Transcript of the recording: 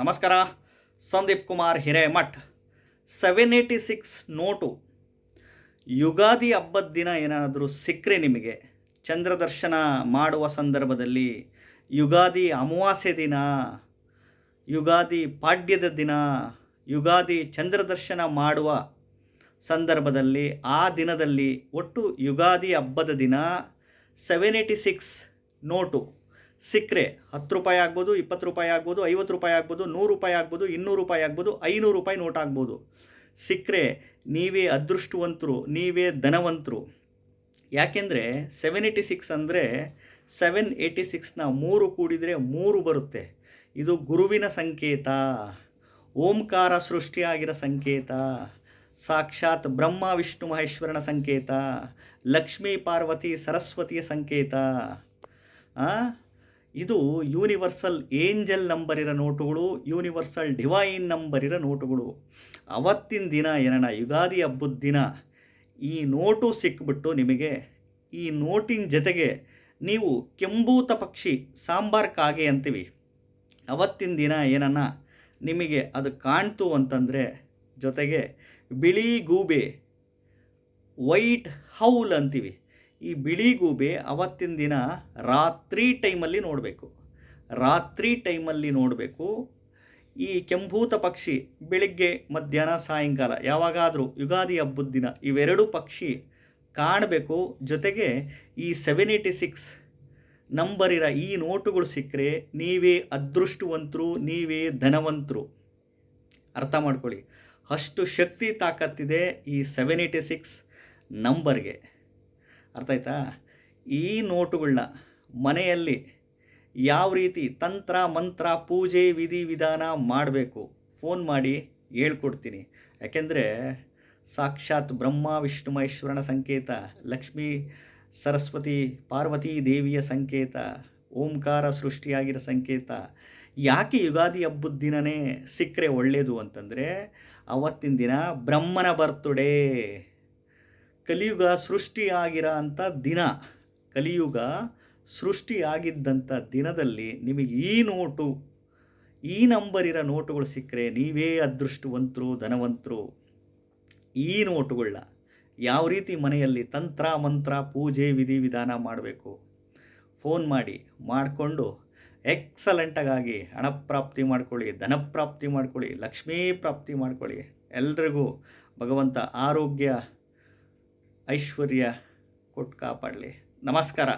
ನಮಸ್ಕಾರ. Sandeep Kumar Hiremath. Seven eighty six note. Ugadi ಹಬ್ಬದ ದಿನ ಏನಾದರೂ ಸಿಕ್ಕರೆ ನಿಮಗೆ? ಚಂದ್ರದರ್ಶನ ಮಾಡುವ ಸಂದರ್ಭದಲ್ಲಿ ಯುಗಾದಿ ಅಮಾವಾಸ್ಯೆ ದಿನ, ಯುಗಾದಿ ಪಾಡ್ಯದ ದಿನ, ಯುಗಾದಿ ಚಂದ್ರದರ್ಶನ ಮಾಡುವ ಸಂದರ್ಭದಲ್ಲಿ ಆ ದಿನದಲ್ಲಿ ಒಟ್ಟು ಯುಗಾದಿ ಹಬ್ಬದ ದಿನ ಸೆವೆನ್ ಏಯ್ಟಿ ಸಿಕ್ಸ್ ನೋಟು. ಸಿಕ್ಕರೆ ಹತ್ತು ರೂಪಾಯಿ ಆಗ್ಬೋದು, ಇಪ್ಪತ್ತು ರೂಪಾಯಿ ಆಗ್ಬೋದು, ಐವತ್ತು ರೂಪಾಯಿ ಆಗ್ಬೋದು, ನೂರು ರೂಪಾಯಿ ಆಗ್ಬೋದು, ಇನ್ನೂರು ರೂಪಾಯಿ ಆಗ್ಬೋದು, ಐನೂರು ರೂಪಾಯಿ ನೋಟ್ ಆಗ್ಬೋದು. ಸಿಕ್ಕರೆ ನೀವೇ ಅದೃಷ್ಟವಂತರು, ನೀವೇ ಧನವಂತರು. ಯಾಕೆಂದರೆ ಸೆವೆನ್ ಏಯ್ಟಿ ಸಿಕ್ಸ್ ಅಂದರೆ ಸೆವೆನ್ ಏಯ್ಟಿ ಸಿಕ್ಸ್ನ ಮೂರು ಕೂಡಿದರೆ ಮೂರು ಬರುತ್ತೆ. ಇದು ಗುರುವಿನ ಸಂಕೇತ. ಓಂಕಾರ ಸೃಷ್ಟಿಯಾಗಿರೋ ಸಂಕೇತ. ಸಾಕ್ಷಾತ್ ಬ್ರಹ್ಮ, ವಿಷ್ಣು, ಮಹೇಶ್ವರನ ಸಂಕೇತ. ಲಕ್ಷ್ಮೀ, ಪಾರ್ವತಿ, ಸರಸ್ವತಿಯ ಸಂಕೇತ? ಇದು ಯೂನಿವರ್ಸಲ್ ಏಂಜಲ್ ನಂಬರ್ ಇರೋ ನೋಟುಗಳು ಯೂನಿವರ್ಸಲ್ ಡಿವೈನ್ ನಂಬರ್ ಇರೋ ನೋಟುಗಳು. ಅವತ್ತಿನ ದಿನ ಏನಣ್ಣ, ಯುಗಾದಿ ಹಬ್ಬದ ದಿನ ಈ ನೋಟು ಸಿಕ್ಬಿಟ್ಟು ನಿಮಗೆ ಈ ನೋಟಿನ ಜೊತೆಗೆ ನೀವು ಕೆಂಬೂತ ಪಕ್ಷಿ, ಸಾಂಬಾರ್ ಕಾಗೆ ಅಂತೀವಿ. ಅವತ್ತಿನ ದಿನ ಏನನ್ನ ನಿಮಗೆ ಅದು ಕಾಣ್ತು ಅಂತಂದರೆ ಜೊತೆಗೆ ಬಿಳಿ ಗೂಬೆ ವೈಟ್ ಹೌಲ್ ಅಂತೀವಿ. ಈ ಬಿಳಿ ಗೂಬೆ ಅವತ್ತಿನ ದಿನ ರಾತ್ರಿ ಟೈಮಲ್ಲಿ ನೋಡಬೇಕು. ರಾತ್ರಿ ಟೈಮಲ್ಲಿ ನೋಡಬೇಕು. ಈ ಕೆಂಭೂತ ಪಕ್ಷಿ ಬೆಳಿಗ್ಗೆ, ಮಧ್ಯಾಹ್ನ, ಸಾಯಂಕಾಲ ಯಾವಾಗಾದರೂ ಯುಗಾದಿ ಹಬ್ಬದ ದಿನ ಇವೆರಡು ಪಕ್ಷಿ ಕಾಣಬೇಕು. ಜೊತೆಗೆ ಈ ಸೆವೆನ್ ಏಯ್ಟಿ ಸಿಕ್ಸ್ ನಂಬರ್ ಇರೋ ಈ ನೋಟುಗಳು ಸಿಕ್ಕರೆ ನೀವೇ ಅದೃಷ್ಟವಂತರು, ನೀವೇ ಧನವಂತರು. ಅರ್ಥ ಮಾಡ್ಕೊಳ್ಳಿ. ಅಷ್ಟು ಶಕ್ತಿ ತಾಕತ್ತಿದೆ ಈ ಸೆವೆನ್ ಏಯ್ಟಿ ಸಿಕ್ಸ್ ನಂಬರ್ಗೆ. ಅರ್ಥ ಆಯ್ತಾ? ಈ ನೋಟುಗಳನ್ನ ಮನೆಯಲ್ಲಿ ಯಾವ ರೀತಿ ತಂತ್ರ, ಮಂತ್ರ, ಪೂಜೆ, ವಿಧಿ, ವಿಧಾನ ಮಾಡಬೇಕು ಫೋನ್ ಮಾಡಿ ಹೇಳ್ಕೊಡ್ತೀನಿ. ಯಾಕೆಂದರೆ ಸಾಕ್ಷಾತ್ ಬ್ರಹ್ಮ, ವಿಷ್ಣು, ಮಹೇಶ್ವರನ ಸಂಕೇತ, ಲಕ್ಷ್ಮೀ, ಸರಸ್ವತಿ, ಪಾರ್ವತಿ ದೇವಿಯ ಸಂಕೇತ, ಓಂಕಾರ ಸೃಷ್ಟಿಯಾಗಿರೋ ಸಂಕೇತ, ಯಾಕೆ ಯುಗಾದಿ ಹಬ್ಬದ ದಿನನೇ ಸಿಕ್ಕರೆ ಒಳ್ಳೆಯದು ಅಂತಂದರೆ ಅವತ್ತಿನ ದಿನ ಬ್ರಹ್ಮನ ಬರ್ತಡೇ ಕಲಿಯುಗ ಸೃಷ್ಟಿಯಾಗಿರೋ ಅಂಥ ದಿನ. ಕಲಿಯುಗ ಸೃಷ್ಟಿಯಾಗಿದ್ದಂಥ ದಿನದಲ್ಲಿ ನಿಮಗೆ ಈ ನೋಟು, ಈ ನಂಬರ್ ಇರೋ ನೋಟುಗಳು ಸಿಕ್ಕರೆ ನೀವೇ ಅದೃಷ್ಟವಂತರು, ಧನವಂತರು. ಈ ನೋಟುಗಳನ್ನ ಯಾವ ರೀತಿ ಮನೆಯಲ್ಲಿ ತಂತ್ರ, ಮಂತ್ರ, ಪೂಜೆ, ವಿಧಿ ವಿಧಾನ ಮಾಡಬೇಕು? ಫೋನ್ ಮಾಡಿ, ಮಾಡಿಕೊಂಡು ಎಕ್ಸಲೆಂಟಾಗಿ ಹಣಪ್ರಾಪ್ತಿ ಮಾಡ್ಕೊಳ್ಳಿ ಧನಪ್ರಾಪ್ತಿ ಮಾಡ್ಕೊಳ್ಳಿ, ಲಕ್ಷ್ಮೀ ಪ್ರಾಪ್ತಿ ಮಾಡ್ಕೊಳ್ಳಿ. ಎಲ್ರಿಗೂ ಭಗವಂತ ಆರೋಗ್ಯ ಐಶ್ವರ್ಯ ಕೊಟ್ಟು ಕಾಪಾಡಲಿ. ನಮಸ್ಕಾರ.